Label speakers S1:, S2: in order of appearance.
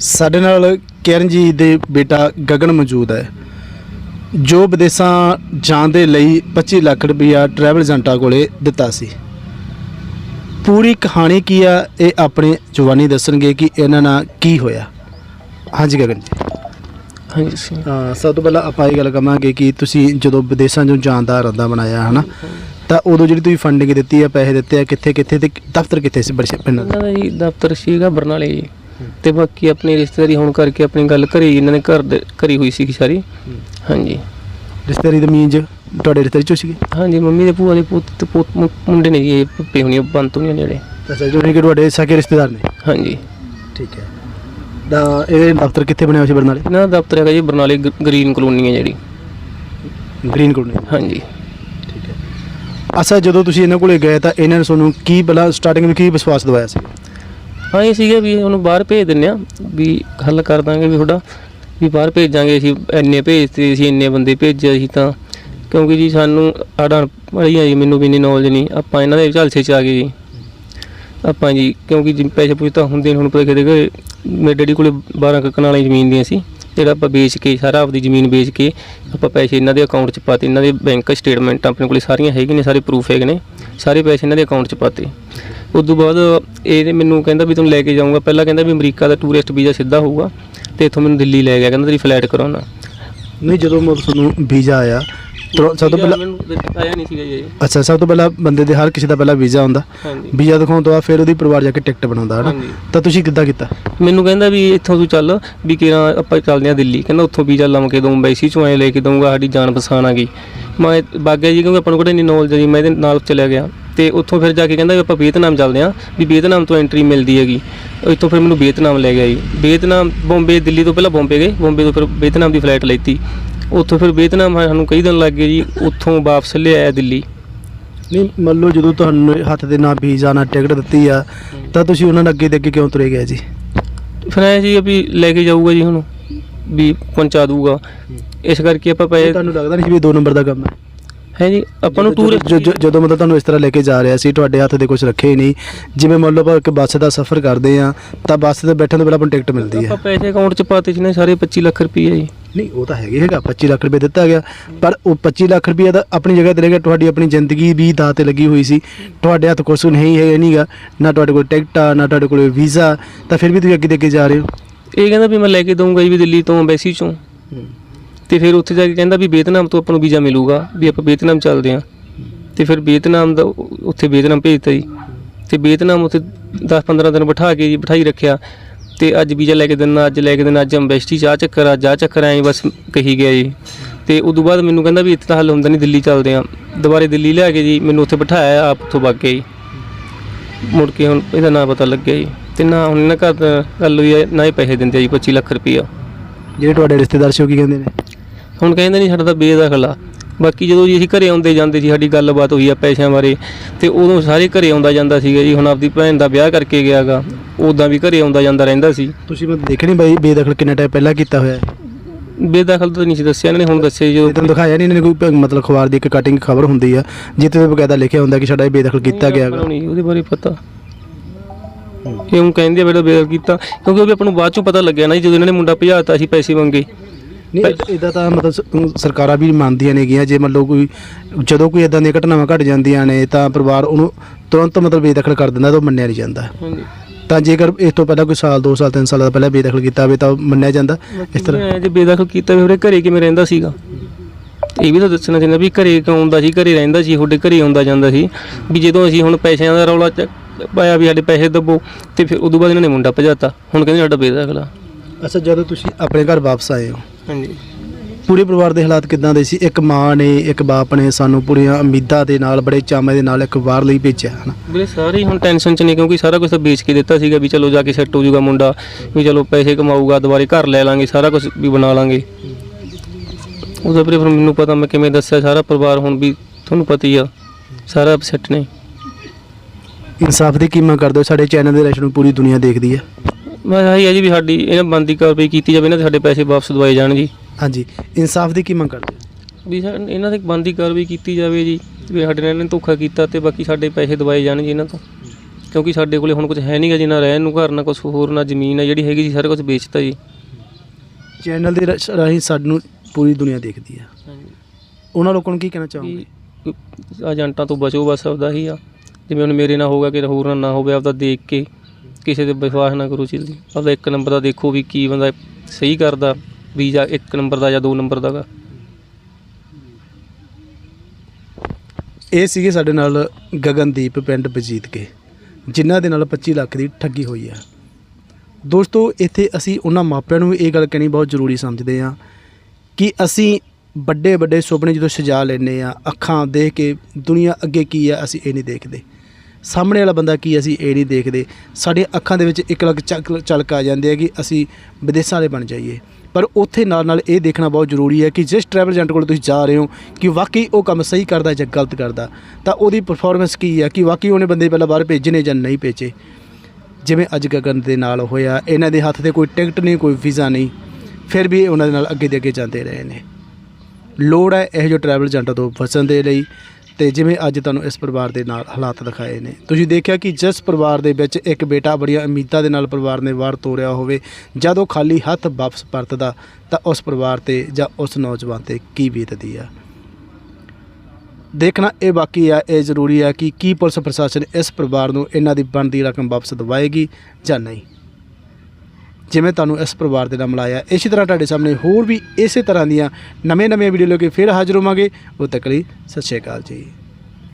S1: ਸਾਡੇ ਨਾਲ ਕਿਰਨਜੀਤ ਦੇ ਬੇਟਾ ਗਗਨ ਮੌਜੂਦ ਹੈ ਜੋ ਵਿਦੇਸ਼ਾਂ ਜਾਣ ਦੇ ਲਈ 25 ਲੱਖ ਰੁਪਇਆ ਟਰੈਵਲ ਏਜੰਟਾਂ ਕੋਲੇ ਦਿੱਤਾ ਸੀ। ਪੂਰੀ ਕਹਾਣੀ ਕੀ ਆ ਇਹ ਆਪਣੀ ਜਵਾਨੀ ਦੱਸਣਗੇ ਕਿ ਇਹਨਾਂ ਨਾਲ ਕੀ ਹੋਇਆ। ਹਾਂਜੀ ਗਗਨ ਜੀ।
S2: ਹਾਂਜੀ
S1: ਸਭ ਤੋਂ ਪਹਿਲਾਂ ਆਪਾਂ ਇਹ ਗੱਲ ਕਰਾਂਗੇ ਕਿ ਤੁਸੀਂ ਜਦੋਂ ਵਿਦੇਸ਼ਾਂ ਨੂੰ ਜਾਣ ਦਾ ਇਰਾਦਾ ਬਣਾਇਆ ਹਨਾ? ਤਾਂ ਉਦੋਂ ਜਿਹੜੀ ਤੁਸੀਂ ਫੰਡਿੰਗ ਦਿੱਤੀ ਆ ਪੈਸੇ ਦਿੱਤੇ ਆ ਕਿੱਥੇ ਕਿੱਥੇ ਤੇ ਦਫ਼ਤਰ ਕਿੱਥੇ ਸੀ ਬੜੇ ਪਿੰਡ ਦਾ?
S2: ਇਹਨਾਂ ਦਾ ਜੀ ਦਫ਼ਤਰ ਸੀਗਾ ਬਰਨਾਲੇ ਜੀ। ਤੇ ਬਾਕੀ ਆਪਣੀ ਰਿਸ਼ਤੇਦਾਰੀ ਹੋਣ ਕਰਕੇ ਆਪਣੀ ਗੱਲ ਘਰੇ ਹੀ ਇਹਨਾਂ ਨੇ ਘਰ ਦੇ ਕਰੀ ਹੋਈ ਸੀ ਸਾਰੀ। ਹਾਂਜੀ।
S1: ਰਿਸ਼ਤੇਦਾਰੀ ਜ਼ਮੀਨ 'ਚ ਤੁਹਾਡੇ ਰਿਸ਼ਤੇਦਾਰੀ 'ਚੋਂ ਸੀਗੇ?
S2: ਹਾਂਜੀ ਮੰਮੀ ਦੇ ਭੂਆ ਦੇ ਪੁੱਤ ਤੇ ਪੁੱਤ ਮੁ- ਮੁੰਡੇ ਨੇ ਜੀ ਇਹ ਪੱਪੇ ਹੁਣੀ ਬੰਤ ਹੁਣੀ ਜਿਹੜੇ।
S1: ਅੱਛਾ ਜਿਹੜੇ ਕਿ ਤੁਹਾਡੇ ਸਕੇ ਰਿਸ਼ਤੇਦਾਰ ਨੇ?
S2: ਹਾਂਜੀ।
S1: ਠੀਕ ਹੈ। ਦਾ ਇਹ ਦਫ਼ਤਰ ਕਿੱਥੇ ਬਣਿਆ ਹੋਇਆ ਸੀ ਬਰਨਾਲੇ?
S2: ਇਹਨਾਂ ਦਾ ਦਫ਼ਤਰ ਹੈਗਾ ਜੀ ਬਰਨਾਲੇ ਗ- ਗ੍ਰੀਨ ਕਲੋਨੀ ਹੈ ਜਿਹੜੀ।
S1: Green colony.
S2: ਹਾਂਜੀ।
S1: ਠੀਕ ਹੈ ਅੱਛਾ, ਜਦੋਂ ਤੁਸੀਂ ਇਹਨਾਂ ਕੋਲੇ ਗਏ ਤਾਂ ਇਹਨਾਂ ਨੇ ਤੁਹਾਨੂੰ ਕੀ ਪਹਿਲਾਂ ਸਟਾਰਟਿੰਗ ਵਿੱਚ ਕੀ ਵਿਸ਼ਵਾਸ ਦਿਵਾਇਆ ਸੀ?
S2: ਹਾਂ, ਇਹ ਸੀਗਾ ਵੀ ਉਹਨੂੰ ਬਾਹਰ ਭੇਜ ਦਿੰਨੇ ਆ ਵੀ ਹੱਲ ਕਰ ਦਾਂਗੇ ਵੀ ਤੁਹਾਡਾ, ਵੀ ਬਾਹਰ ਭੇਜਾਂਗੇ ਅਸੀਂ, ਇੰਨੇ ਭੇਜਤੇ ਅਸੀਂ ਇੰਨੇ ਬੰਦੇ ਭੇਜੇ ਅਸੀਂ ਤਾਂ। ਕਿਉਂਕਿ ਜੀ ਸਾਨੂੰ ਆੜਾ ਪੜ੍ਹੀ ਜੀ ਮੈਨੂੰ ਵੀ ਇੰਨੀ ਨੌਲੇਜ ਨਹੀਂ, ਆਪਾਂ ਇਹਨਾਂ ਦੇ ਝਾਲਸੇ ਚ ਆ ਗਏ ਜੀ। ਆਪਾਂ ਜੀ, ਕਿਉਂਕਿ ਜੀ ਪੈਸੇ ਪੂਸੇ ਤਾਂ ਹੁੰਦੇ ਨੇ, ਹੁਣ ਪਤਾ ਕਿਤੇ ਕਿ ਮੇਰੇ ਡੈਡੀ ਕੋਲੇ 12 ਕੁ ਕਨਾਲਾਂ ਜ਼ਮੀਨ ਦੀਆਂ ਸੀ। ਜਿਹੜਾ ਆਪਾਂ ਵੇਚ ਕੇ, ਸਾਰਾ ਆਪਦੀ ਜ਼ਮੀਨ ਵੇਚ ਕੇ ਆਪਾਂ ਪੈਸੇ ਇਹਨਾਂ ਦੇ ਅਕਾਊਂਟ 'ਚ ਪਾਤੇ, ਇਹਨਾਂ ਦੇ ਬੈਂਕ ਸਟੇਟਮੈਂਟ ਆਪਣੇ ਕੋਲੇ ਸਾਰੀਆਂ ਹੈਗੀਆਂ ਨੇ, ਸਾਰੇ ਪ੍ਰੂਫ ਹੈਗੇ ਨੇ, ਸਾਰੇ ਪੈਸੇ ਇਹਨਾਂ ਦੇ ਅਕਾਊਂਟ 'ਚ ਪਾਤੇ। ਉਸ ਤੋਂ ਬਾਅਦ ਇਹਨੇ ਮੈਨੂੰ ਕਹਿੰਦਾ ਵੀ ਤੁਹਾਨੂੰ ਲੈ ਕੇ ਜਾਊਂਗਾ, ਪਹਿਲਾਂ ਕਹਿੰਦਾ ਵੀ ਅਮਰੀਕਾ ਦਾ ਟੂਰਿਸਟ ਵੀਜ਼ਾ ਸਿੱਧਾ ਹੋਊਗਾ ਤੇ ਇੱਥੋਂ ਮੈਨੂੰ ਦਿੱਲੀ ਲੈ ਗਿਆ, ਕਹਿੰਦਾ ਤੇਰੀ ਫਲੈਟ ਕਰਾਉਣਾ।
S1: ਨਹੀਂ, ਜਦੋਂ ਮਤਲਬ ਤੁਹਾਨੂੰ ਵੀਜ਼ਾ ਆਇਆ ਤੁਰ- ਸਭ ਤੋਂ ਪਹਿਲਾਂ
S2: ਮੈਨੂੰ ਆਇਆ ਨਹੀਂ ਸੀਗਾ ਜੀ
S1: ਅੱਛਾ ਸਭ ਤੋਂ ਪਹਿਲਾਂ ਬੰਦੇ ਦੇ ਹਰ ਕਿਸੇ ਦਾ ਪਹਿਲਾਂ ਵੀਜ਼ਾ ਹੁੰਦਾ।
S2: ਹਾਂਜੀ।
S1: ਵੀਜ਼ਾ ਦਿਖਾਉਣ ਤੋਂ ਬਾਅਦ ਫਿਰ ਉਹਦੀ ਪਰਿਵਾਰ ਜਾ ਕੇ ਟਿਕਟ ਬਣਾਉਂਦਾ ਹਨਾ?
S2: ਹਾਂਜੀ।
S1: ਤਾਂ ਤੁਸੀਂ ਕਿੱਦਾਂ ਕੀਤਾ?
S2: ਮੈਨੂੰ ਕਹਿੰਦਾ ਵੀ ਇੱਥੋਂ ਤੂੰ ਚੱਲ ਵੀ ਕਿਰਾਂ ਆਪਾਂ ਚੱਲਦੇ ਆ ਦਿੱਲੀ। ਕਹਿੰਦਾ ਉੱਥੋਂ ਵੀਜ਼ਾ ਲੰਮ ਕੇ ਦਊਂ ਐਮਬੈਸੀ ਚੋਂ ਐ ਲੈ ਕੇ ਦਊਂਗਾ ਸਾਡੀ ਜਾਣ ਪਛਾਣ ਆ ਗਈ। ਮੈਂ ਬਾਗਿਆ ਜੀ ਕਿਉਂਕਿ ਆਪਾਂ ਨੂੰ ਕਿਹੜਾ ਇੰਨੀ ਨੌਲੇਜ ਜੀ ਮੈਂ ਇਹਦੇ ਨਾਲ ਚਲਿਆ ਗਿਆ। ਤੇ ਉੱਥੋਂ ਫਿਰ ਜਾ ਕੇ ਕਹਿੰਦਾ ਵੀ ਆਪਾਂ ਵੀਅਤਨਾਮ ਚੱਲਦੇ ਆ ਵੀ ਵੀਅਤਨਾਮ ਤੋਂ ਐਂਟਰੀ ਮਿਲਦੀ ਹੈਗੀ। ਇੱਥੋਂ ਫਿਰ ਮੈਨੂੰ ਵੀਅਤਨਾਮ ਲੈ ਗਿਆ ਜੀ। ਵੀਅਤਨਾਮ ਬੰਬੇ ਦਿੱਲੀ ਤੋਂ ਪਹਿਲਾਂ ਬੰਬੇ ਗਏ। ਬੰਬੇ ਤੋਂ ਫਿਰ ਵੀਅਤਨਾਮ ਦੀ ਫਲਾਈਟ ਲੈਤੀ। ਉੱਥੋਂ ਫਿਰ ਵੀਅਤਨਾਮ ਸਾਨੂੰ ਕਈ ਦਿਨ ਲੱਗ ਗਏ ਜੀ ਉੱਥੋਂ ਵਾਪਸ ਲਿਆਇਆ ਦਿੱਲੀ।
S1: ਨਹੀਂ ਮੰਨ ਲਓ ਜਦੋਂ ਤੁਹਾਨੂੰ ਹੱਥ ਦੇ ਨਾਲ ਵੀਜ਼ਾ ਨਾਲ ਟਿਕਟ ਦਿੱਤੀ ਆ ਤਾਂ ਤੁਸੀਂ ਉਹਨਾਂ ਨਾਲ ਅੱਗੇ ਦੇ ਅੱਗੇ ਕਿਉਂ ਤੁਰੇ ਗਏ ਜੀ?
S2: ਫਿਰ ਐ ਜੀ ਵੀ ਲੈ ਕੇ ਜਾਊਗਾ ਜੀ ਹੁਣ ਵੀ ਪਹੁੰਚਾ ਦੂਗਾ ਇਸ ਕਰਕੇ ਆਪਾਂ ਪਏ
S1: ਤੁਹਾਨੂੰ ਲੱਗਦਾ ਨਹੀਂ ਵੀ ਦੋ ਨੰਬਰ ਦਾ ਕੰਮ ਹੈ?
S2: ਹੈ ਜੀ? ਆਪਾਂ ਨੂੰ ਟੂਰ
S1: ਜਦੋਂ- ਮਤਲਬ ਤੁਹਾਨੂੰ ਇਸ ਤਰ੍ਹਾਂ ਲੈ ਕੇ ਜਾ ਰਿਹਾ ਸੀ ਤੁਹਾਡੇ ਹੱਥ ਦੇ ਕੁਝ ਰੱਖੇ ਹੀ ਨਹੀਂ ਜਿਵੇਂ ਮੰਨ ਲਓ ਆਪਾਂ ਇੱਕ ਬੱਸ ਦਾ ਸਫ਼ਰ ਕਰਦੇ ਆ ਤਾਂ ਬੱਸ ਤੇ ਬੈਠਣ ਤੋਂ ਪਹਿਲਾਂ ਆਪਾਂ ਟਿਕਟ ਮਿਲਦੀ
S2: ਆਪਾਂ
S1: ਹੈ
S2: ਪੈਸੇ ਅਕਾਊਂਟ 'ਚ ਪਾਤੇ ਸੀ ਨੇ ਸਾਰੇ 25 ਲੱਖ ਰੁਪਏ ਜੀ।
S1: ਨਹੀਂ ਉਹ ਤਾਂ ਹੈਗੇ ਹੈਗਾ 25 ਲੱਖ ਰੁਪਏ ਦਿੱਤਾ ਗਿਆ ਪਰ ਉਹ 25 ਲੱਖ ਰੁਪਏ ਦਾ ਆਪਣੀ ਜਗ੍ਹਾ ਤੇ ਰਹਿ ਤੁਹਾਡੀ ਆਪਣੀ ਜ਼ਿੰਦਗੀ ਵੀ ਦਾਅ ਤੇ ਲੱਗੀ ਹੋਈ ਸੀ। ਤੁਹਾਡੇ ਹੱਥ ਕੁਝ ਨਹੀਂ ਹੈ ਨਹੀਂਗਾ ਨਾ ਤੁਹਾਡੇ ਕੋਲ ਟਿਕਟ ਆ ਨਾ ਤੁਹਾਡੇ ਕੋਲ ਵੀਜ਼ਾ ਤਾਂ ਫਿਰ ਵੀ ਤੁਸੀਂ ਅੱਗੇ ਦੇ ਅੱਗੇ ਜਾ ਰਹੇ ਹੋ?
S2: ਇਹ ਕਹਿੰਦਾ ਵੀ ਮੈਂ ਲੈ ਕੇ ਦਊਂਗਾ ਜੀ ਵੀ ਦਿੱਲੀ ਤੋਂ ਐਮਬੈਸੀ ਚੋਂ। ਤੇ ਫਿਰ ਉੱਥੇ ਜਾ ਕੇ ਕਹਿੰਦਾ ਵੀ ਵੀਅਤਨਾਮ ਤੋਂ ਆਪਾਂ ਨੂੰ ਵੀਜ਼ਾ ਮਿਲੂਗਾ, ਵੀ ਆਪਾਂ ਵੀਅਤਨਾਮ ਚੱਲਦੇ ਆਂ ਤੇ ਫਿਰ ਵੀਅਤਨਾਮ ਦਾ ਉੱਥੇ ਵੀਅਤਨਾਮ ਭੇਜਤਾ ਜੀ। ਤੇ ਵੀਅਤਨਾਮ ਉੱਥੇ 10-15 ਦਿਨ ਬਿਠਾ ਕੇ ਜੀ, ਬਿਠਾਈ ਰੱਖਿਆ। ਤੇ ਅੱਜ ਵੀਜ਼ਾ ਲੈ ਕੇ ਦੇਣਾ ਅੱਜ ਲੈ ਕੇ ਦੇਣਾ ਅੱਜ ਐਮਬੈਸੀ ਚਾਹ ਚੱਕਰ ਆ ਜਾ ਚੱਕਰ ਆਏ ਬਸ ਕਹੀ ਗਿਆ ਜੀ। ਤੇ ਉਦੋਂ ਬਾਅਦ ਮੈਨੂੰ ਕਹਿੰਦਾ ਵੀ ਇੱਥੇ ਤਾਂ ਹੱਲ ਹੁੰਦਾ ਨਹੀਂ ਦਿੱਲੀ ਚੱਲਦੇ ਆਂ ਦੁਬਾਰੇ ਦਿੱਲੀ ਲਿਆ ਕੇ ਜੀ, ਮੈਨੂੰ ਉੱਥੇ ਬਿਠਾਇਆ ਆਪ ਉੱਥੋਂ ਵਗ ਗਿਆ ਜੀ। ਮੁੜ ਕੇ ਹੁਣ ਇਹਦਾ ਨਾਂ ਪਤਾ ਲੱਗਿਆ ਜੀ। ਤੇ ਨਾ ਹੁਣ ਇਹਨਾਂ ਘਰ ਦਾ ਗੱਲ ਹੋਈ ਹੈ ਨਾ ਹੀ ਪੈਸੇ ਦਿੰਦੇ ਆ ਜੀ 25 ਲੱਖ ਰੁਪਈਆ।
S1: ਜਿਹੜੇ ਤੁਹਾਡੇ ਰਿਸ਼ਤੇਦਾਰ ਸੀ ਉਹ ਕੀ ਕਹਿੰਦੇ ਨੇ?
S2: ਹੁਣ ਕਹਿੰਦੇ ਨਹੀਂ ਸਾਡਾ ਤਾਂ ਬੇਦਖਲ ਆ। ਬਾਕੀ ਜਦੋਂ ਜੀ ਅਸੀਂ ਘਰੇ ਆਉਂਦੇ ਜਾਂਦੇ ਸੀ ਸਾਡੀ ਗੱਲਬਾਤ ਹੋਈ ਆ ਪੈਸਿਆਂ ਬਾਰੇ ਤੇ ਉਦੋਂ ਸਾਰੇ ਘਰੇ ਆਉਂਦਾ ਜਾਂਦਾ ਸੀਗਾ ਜੀ। ਹੁਣ ਆਪਦੀ ਭੈਣ ਦਾ ਵਿਆਹ ਕਰਕੇ ਗਿਆਗਾ ਉਦਾਂ ਵੀ ਘਰੇ ਆਉਂਦਾ ਜਾਂਦਾ ਰਹਿੰਦਾ ਸੀ।
S1: ਤੁਸੀਂ ਮੈਂ ਦੇਖਣੀ ਬਾਈ ਬੇਦਖਲ ਕਿੰਨਾ ਟਾਈਮ ਪਹਿਲਾਂ ਕੀਤਾ ਹੋਇਆ? ਹੈ
S2: ਬੇਦਖਲ ਤਾਂ ਨਹੀਂ ਸੀ ਦੱਸਿਆ ਇਹਨਾਂ ਨੇ ਹੁਣ ਦੱਸਿਆ ਜਦੋਂ
S1: ਤੁਹਾਨੂੰ ਦਿਖਾਇਆ ਨਹੀਂ ਇਹਨਾਂ ਨੇ ਕੋਈ ਮਤਲਬ ਅਖਬਾਰ ਦੀ ਇੱਕ ਕਟਿੰਗ ਖਬਰ ਹੁੰਦੀ ਆ ਜਿੱਥੇ ਤੇ ਬਕਾਇਦਾ ਲਿਖਿਆ ਹੁੰਦਾ ਕਿ ਸਾਡਾ ਇਹ ਬੇਦਖਲ ਕੀਤਾ ਗਿਆ
S2: ਨੂੰ ਨਹੀਂ ਉਹਦੇ ਬਾਰੇ ਪਤਾ। ਹੁਣ ਕਹਿੰਦੇ ਆ ਬੇਟਾ ਬੇਦਖਲ ਕੀਤਾ ਕਿਉਂਕਿ ਉਹ ਵੀ ਆਪਾਂ ਨੂੰ ਬਾਅਦ ਚੋਂ ਪਤਾ ਲੱਗਿਆ ਨਾ ਜੀ, ਜਦੋਂ ਇਹਨਾਂ ਨੇ ਮੁੰਡਾ ਭਜਾਤਾ ਸੀ ਪੈਸੇ ਮੰਗੇ।
S1: ਨਹੀਂ ਇਦਾਂ ਤਾਂ ਮਤਲਬ ਸਰਕਾਰਾਂ ਵੀ ਮੰਨਦੀਆਂ ਨੇਗੀਆਂ ਜੇ ਮੰਨ ਲਓ ਕੋਈ ਜਦੋਂ ਕੋਈ ਇਦਾਂ ਦੀਆਂ ਘਟਨਾਵਾਂ ਘਟ ਜਾਂਦੀਆਂ ਨੇ ਤਾਂ ਪਰਿਵਾਰ ਉਹਨੂੰ ਤੁਰੰਤ ਮਤਲਬ ਬੇਦਖਲ ਕਰ ਦਿੰਦਾ ਤਾਂ ਉਹ ਮੰਨਿਆ ਨਹੀਂ ਜਾਂਦਾ।
S2: ਹਾਂਜੀ।
S1: ਤਾਂ ਜੇਕਰ ਇਸ ਤੋਂ ਪਹਿਲਾਂ ਕੋਈ ਸਾਲ 2 ਸਾਲ 3 ਸਾਲ ਦਾ ਪਹਿਲਾਂ ਬੇਦਖਲ ਕੀਤਾ ਹੋਵੇ ਤਾਂ ਮੰਨਿਆ ਜਾਂਦਾ। ਇਸ ਤਰ੍ਹਾਂ
S2: ਜੇ ਬੇਦਖਲ ਕੀਤਾ ਵੀ ਉਹਦੇ ਘਰੇ ਕਿਵੇਂ ਰਹਿੰਦਾ ਸੀਗਾ? ਇਹ ਵੀ ਤਾਂ ਦੱਸਣਾ ਚਾਹੀਦਾ ਵੀ ਘਰੇ ਕਿਉਂ ਆਉਂਦਾ ਸੀ ਘਰੇ ਰਹਿੰਦਾ ਸੀ ਤੁਹਾਡੇ ਘਰੇ ਆਉਂਦਾ ਜਾਂਦਾ ਸੀ। ਵੀ ਜਦੋਂ ਅਸੀਂ ਹੁਣ ਪੈਸਿਆਂ ਦਾ ਰੌਲਾ ਚ ਪਾਇਆ ਵੀ ਸਾਡੇ ਪੈਸੇ ਦੱਬੋ ਤੇ ਫਿਰ ਉਦੋਂ ਬਾਅਦ ਇਹਨਾਂ ਨੇ ਮੁੰਡਾ ਭਜਾਤਾ। ਹੁਣ ਕਹਿੰਦੇ ਸਾਡਾ ਬੇਦਖਲ ਆ।
S1: ਅੱਛਾ ਜਦੋਂ ਤੁਸੀਂ ਆਪਣੇ ਘਰ ਵਾਪਸ ਆਏ ਹੋ
S2: ਹਾਂਜੀ।
S1: ਪੂਰੇ ਪਰਿਵਾਰ ਦੇ ਹਾਲਾਤ ਕਿਦਾਂ ਦੇ ਸੀ? ਇੱਕ ਮਾਂ ਨੇ ਇੱਕ ਬਾਪ ਨੇ ਸਾਨੂੰ ਪੂਰੀਆਂ ਉਮੀਦਾਂ ਦੇ ਨਾਲ ਬੜੇ ਚਾਵਾਂ ਦੇ ਨਾਲ ਇੱਕ ਵਾਰ ਲਈ ਭੇਜਿਆ ਹਨਾ?
S2: ਵੀਰੇ ਸਾਰੇ ਹੀ ਹੁਣ ਟੈਨਸ਼ਨ ਚ ਨੇ ਕਿਉਂਕਿ ਸਾਰਾ ਕੁਝ ਤਾਂ ਵੇਚ ਕੇ ਦਿੱਤਾ ਸੀਗਾ ਵੀ ਚਲੋ ਜਾ ਕੇ ਸੈੱਟ ਹੋ ਜਾਊਗਾ ਮੁੰਡਾ ਵੀ ਚਲੋ ਪੈਸੇ ਕਮਾਊਗਾ ਦੁਬਾਰੇ ਘਰ ਲੈ ਲਾਂਗੇ ਸਾਰਾ ਕੁਝ ਵੀ ਬਣਾ ਲਾਂਗੇ। ਉਹਦਾ ਵੀਰੇ ਫਿਰ ਮੈਨੂੰ ਪਤਾ ਮੈਂ ਕਿਵੇਂ ਦੱਸਿਆ ਸਾਰਾ ਪਰਿਵਾਰ ਹੁਣ ਵੀ ਤੁਹਾਨੂੰ ਪਤਾ ਹੀ ਆ ਸਾਰਾ ਅਪਸੈਟ ਨੇ।
S1: ਇਨਸਾਫ ਦੀ ਕੀਮਾ ਕਰਦੇ ਹੋ ਸਾਡੇ ਚੈਨਲ ਦੇ ਰੈਸ਼ਨ ਨੂੰ ਪੂਰੀ ਦੁਨੀਆ ਦੇਖਦੀ ਹੈ
S2: ਮੈਂ ਆਹੀ ਹੈ ਜੀ ਵੀ ਸਾਡੀ ਇਹਨਾਂ ਬੰਦੀ ਕਾਰਵਾਈ ਕੀਤੀ ਜਾਵੇ ਇਹਨਾਂ ਦੇ ਸਾਡੇ ਪੈਸੇ ਵਾਪਸ ਦਵਾਏ ਜਾਣ ਜੀ।
S1: ਹਾਂਜੀ ਇਨਸਾਫ ਦੀ ਕੀਮਾ ਕਰਦੇ ਹੋ?
S2: ਵੀ ਸਾ- ਇਹਨਾਂ ਦੇ ਬੰਦੀ ਕਾਰਵਾਈ ਕੀਤੀ ਜਾਵੇ ਜੀ ਵੀ ਸਾਡੇ ਨਾਲ ਇਹਨਾਂ ਨੇ ਧੋਖਾ ਕੀਤਾ ਤੇ ਬਾਕੀ ਸਾਡੇ ਪੈਸੇ ਦਵਾਏ ਜਾਣ ਜੀ ਇਹਨਾਂ ਤੋਂ। ਕਿਉਂਕਿ ਸਾਡੇ ਕੋਲੇ ਹੁਣ ਕੁਝ ਹੈ ਨਹੀਂਗਾ ਜੀ ਨਾ ਰਹਿਣ ਨੂੰ ਘਰ ਨਾ ਕੁਝ ਹੋਰ ਨਾ ਜ਼ਮੀਨ ਆ ਜਿਹੜੀ ਹੈਗੀ ਜੀ ਸਾਰਾ ਕੁਝ ਵੇਚਤਾ ਜੀ।
S1: ਚੈਨਲ ਦੇ ਰ- ਰਾਹੀਂ ਸਾਨੂੰ ਪੂਰੀ ਦੁਨੀਆ ਦੇਖਦੀ ਆ। ਉਹਨਾਂ ਲੋਕਾਂ ਨੂੰ ਕੀ ਕਹਿਣਾ ਚਾਹੋਗੇ?
S2: ਵੀ ਏਜੰਟਾਂ ਤੋਂ ਬਚੋ ਬਸ ਆਪਦਾ ਹੀ ਆ। ਜਿਵੇਂ ਹੁਣ ਮੇਰੇ ਨਾਲ ਹੋਗਾ ਕਿ ਹੋਰ ਨਾਲ ਨਾ ਹੋਵੇ ਆਪਦਾ ਦੇਖ ਕੇ। ਕਿਸੇ ਤੇ ਵਿਸ਼ਵਾਸ ਨਾ ਕਰੋ ਚੀਜ਼ ਆਪਦਾ ਇੱਕ ਨੰਬਰ ਦਾ ਦੇਖੋ ਵੀ ਕੀ ਬੰਦਾ ਸਹੀ ਕਰਦਾ, ਵੀ ਜਾਂ ਇੱਕ ਨੰਬਰ ਦਾ ਜਾਂ ਦੋ ਨੰਬਰ ਦਾ ਗਾ।
S1: ਇਹ ਸੀਗੇ ਸਾਡੇ ਨਾਲ ਗਗਨਦੀਪ ਪਿੰਡ ਬਜੀਤ ਕੇ, ਜਿਨ੍ਹਾਂ ਦੇ ਨਾਲ 25 ਲੱਖ ਦੀ ਠੱਗੀ ਹੋਈ ਹੈ ਦੋਸਤੋ, ਇੱਥੇ ਅਸੀਂ ਉਹਨਾਂ ਮਾਪਿਆਂ ਨੂੰ ਵੀ ਇਹ ਗੱਲ ਕਹਿਣੀ ਬਹੁਤ ਜ਼ਰੂਰੀ ਸਮਝਦੇ ਹਾਂ ਕਿ ਅਸੀਂ ਵੱਡੇ ਵੱਡੇ ਸੁਪਨੇ ਜਦੋਂ ਸਜਾ ਲੈਨੇ ਆ ਅੱਖਾਂ ਦੇਖ ਕੇ ਦੁਨੀਆ ਅੱਗੇ ਕੀ ਆ, ਅਸੀਂ ਇਹ ਨਹੀਂ ਦੇਖਦੇ। ਸਾਹਮਣੇ ਵਾਲਾ ਬੰਦਾ ਕੀ ਅਸੀਂ ਇਹ ਨਹੀਂ ਦੇਖਦੇ? ਸਾਡੀਆਂ ਅੱਖਾਂ ਦੇ ਵਿੱਚ ਇੱਕ ਲੱਗ ਚਲਕ ਆ ਜਾਂਦੇ ਆ ਕਿ ਅਸੀਂ ਵਿਦੇਸ਼ਾਂ ਵਾਲੇ ਬਣ ਜਾਈਏ। ਪਰ ਉੱਥੇ ਨਾਲ ਨਾਲ ਇਹ ਦੇਖਣਾ ਬਹੁਤ ਜ਼ਰੂਰੀ ਹੈ ਕਿ ਜਿਸ ਟਰੈਵਲ ਏਜੰਟ ਕੋਲ ਤੁਸੀਂ ਜਾ ਰਹੇ ਹੋ ਕਿ ਵਾਕਈ ਉਹ ਕੰਮ ਸਹੀ ਕਰਦਾ ਜਾਂ ਗਲਤ ਕਰਦਾ, ਤਾਂ ਉਹਦੀ ਪਰਫਾਰਮੈਂਸ ਕੀ ਹੈ ਕਿ ਵਾਕਈ ਉਹਨੇ ਬੰਦੇ ਪਹਿਲਾਂ ਬਾਹਰ ਭੇਜਣੇ ਜਾਂ ਨਹੀਂ ਭੇਜੇ? ਜਿਵੇਂ ਅੱਜ ਗਗਨ ਦੇ ਨਾਲ ਹੋਇਆ, ਇਹਨਾਂ ਦੇ ਹੱਥ ਤੇ ਕੋਈ ਟਿਕਟ ਨਹੀਂ, ਕੋਈ ਵੀਜ਼ਾ ਨਹੀਂ, ਫਿਰ ਵੀ ਉਹਨਾਂ ਦੇ ਨਾਲ ਅੱਗੇ ਦੇ ਅੱਗੇ ਜਾਂਦੇ ਰਹੇ ਨੇ। ਲੋੜ ਹੈ ਇਹੋ ਜਿਹੇ ਟਰੈਵਲ ਏਜੰਟਾਂ ਤੋਂ ਬਚਣ ਦੇ ਲਈ। ਤੇ ਜਿਵੇਂ ਅੱਜ ਤੁਹਾਨੂੰ ਇਸ ਪਰਿਵਾਰ ਦੇ ਨਾਲ ਹਾਲਾਤ ਦਿਖਾਏ ਨੇ। ਤੁਸੀਂ ਦੇਖਿਆ ਕਿ ਜਿਸ ਪਰਿਵਾਰ ਦੇ ਵਿੱਚ ਇੱਕ ਬੇਟਾ ਬੜੀਆਂ ਉਮੀਦਾਂ ਦੇ ਨਾਲ ਪਰਿਵਾਰ ਨੇ ਵਾਰ ਤੋਰਿਆ ਹੋਵੇ, ਜਦੋਂ ਖਾਲੀ ਹੱਥ ਵਾਪਸ ਪਰਤਦਾ, ਤਾਂ ਉਸ ਪਰਿਵਾਰ ਤੇ ਜਾਂ ਉਸ ਨੌਜਵਾਨ ਤੇ ਕੀ ਬੀਤਦੀ ਆ? ਦੇਖਣਾ ਇਹ ਬਾਕੀ ਆ, ਇਹ ਜ਼ਰੂਰੀ ਆ ਕਿ ਕੀ ਪੁਲਿਸ ਪ੍ਰਸ਼ਾਸਨ ਇਸ ਪਰਿਵਾਰ ਨੂੰ ਇਹਨਾਂ ਦੀ ਬਣਦੀ ਰਕਮ ਵਾਪਸ ਦਵਾਏਗੀ ਜਾਂ ਨਹੀਂ। ਜਿਵੇਂ ਤੁਹਾਨੂੰ ਇਸ ਪਰਿਵਾਰ ਦੇ ਨਾਲ ਮਿਲਾਇਆ। ਇਸੇ ਤਰ੍ਹਾਂ ਤੁਹਾਡੇ ਸਾਹਮਣੇ ਹੋਰ ਵੀ ਇਸੇ ਤਰ੍ਹਾਂ ਦੀਆਂ ਨਵੇਂ-ਨਵੇਂ ਵੀਡੀਓ ਲੈ ਕੇ ਫਿਰ ਹਾਜ਼ਰ ਹੋਵਾਂਗੇ। ਉਹ ਤੱਕ ਲਈ ਸਤਿ ਸ਼੍ਰੀ ਅਕਾਲ ਜੀ।